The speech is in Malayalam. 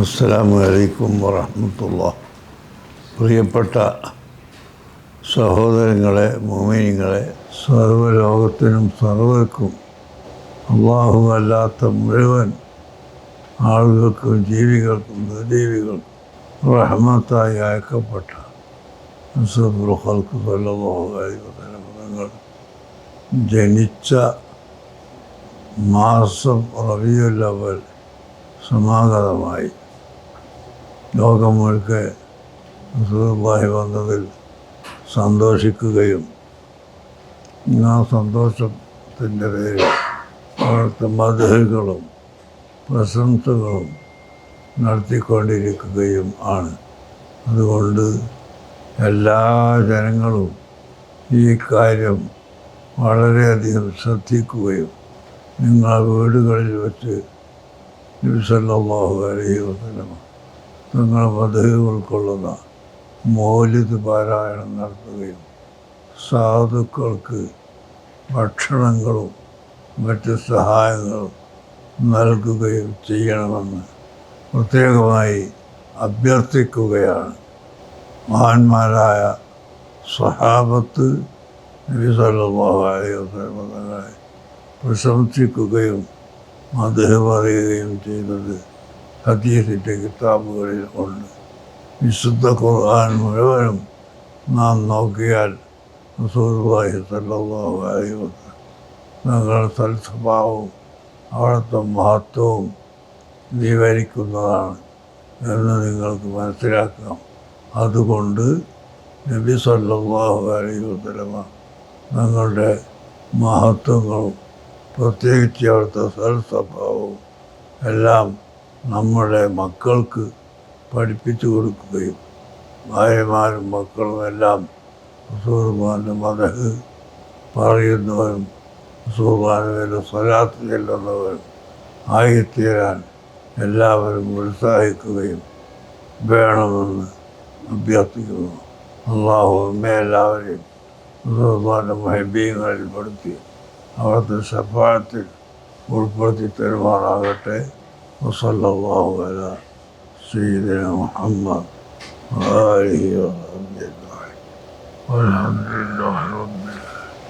അസ്സലാമു അലൈക്കും വറഹമത്തുള്ള. പ്രിയപ്പെട്ട സഹോദരങ്ങളെ മോമിനിങ്ങളെ സർവലോകത്തിനും സർവർക്കും അള്ളാഹുവല്ലാത്ത മുഴുവൻ ആളുകൾക്കും ജീവികൾക്കും നിർജീവികൾക്കും റഹ്മത്തായി അയക്കപ്പെട്ട വസല്ലം ജനിച്ച മാസം റവിയുള്ളവർ സമാഗതമായി. ലോകം മുഴുക്കെ വന്നതിൽ സന്തോഷിക്കുകയും ആ സന്തോഷത്തിന്റെ പേരിൽ അവിടുത്തെ മധുകളും പ്രശംസകളും നടത്തിക്കൊണ്ടിരിക്കുകയും ആണ്. അതുകൊണ്ട് എല്ലാ ജനങ്ങളും ഈ കാര്യം വളരെയധികം ശ്രദ്ധിക്കുകയും നിങ്ങളെ വീടുകളിൽ വെച്ച് നബിസല്ലാഹു അലൈഹി വസല്ലമ തങ്ങൾ മധു ഉൾക്കൊള്ളുന്ന മോലിത് പാരായണം നടത്തുകയും സാധുക്കൾക്ക് ഭക്ഷണങ്ങളും മറ്റ് സഹായങ്ങളും നൽകുകയും ചെയ്യണമെന്ന് പ്രത്യേകമായി അഭ്യർത്ഥിക്കുകയാണ്. മഹാന്മാരായ സഹാബത്ത് നബി പ്രശംസിക്കുകയും അദ്ദേഹം പറയുകയും ചെയ്തത് ഹദീസിന്റെ കിതാബുകളിൽ ഉണ്ട്. വിശുദ്ധ ഖുർആൻ മുഴുവനും നാം നോക്കിയാൽ റസൂലുള്ളാഹി സ്വല്ലല്ലാഹു അലൈഹി തൽസ്വഭാവവും തങ്ങളുടെ സൽസ്വഭാവവും അവിടുത്തെ മഹത്വവും വിവരിക്കുന്നതാണ് എന്ന് നിങ്ങൾക്ക് മനസ്സിലാക്കാം. അതുകൊണ്ട് നബി സല്ലാഹു അലൈഹി ഞങ്ങളുടെ മഹത്വങ്ങളും പ്രത്യേകിച്ച് അവിടുത്തെ സൽസ്വഭാവവും എല്ലാം നമ്മുടെ മക്കൾക്ക് പഠിപ്പിച്ചു കൊടുക്കുകയും ഭാര്യമാരും മക്കളും എല്ലാം റസൂർമാന്റെ മതഹ് പറയുന്നവരും റസൂർമാനുവേല സ്വലാത്ത് ചെല്ലുന്നവരും ആയിത്തീരാൻ എല്ലാവരും ഉത്സാഹിക്കുകയും വേണമെന്ന് അഭ്യർത്ഥിക്കുന്നു. അള്ളാഹു എല്ലാവരെയും റസൂർമാന്റെ മഹബീങ്ങളിൽ പെടുത്തി അവിടുത്തെ ശഫാത്തിൽ ഉൾപ്പെടുത്തി തരുമാറാകട്ടെ. ve sallallahu ala seyyidina Muhammed ve alihi ve sahbihi Velhamdülillahi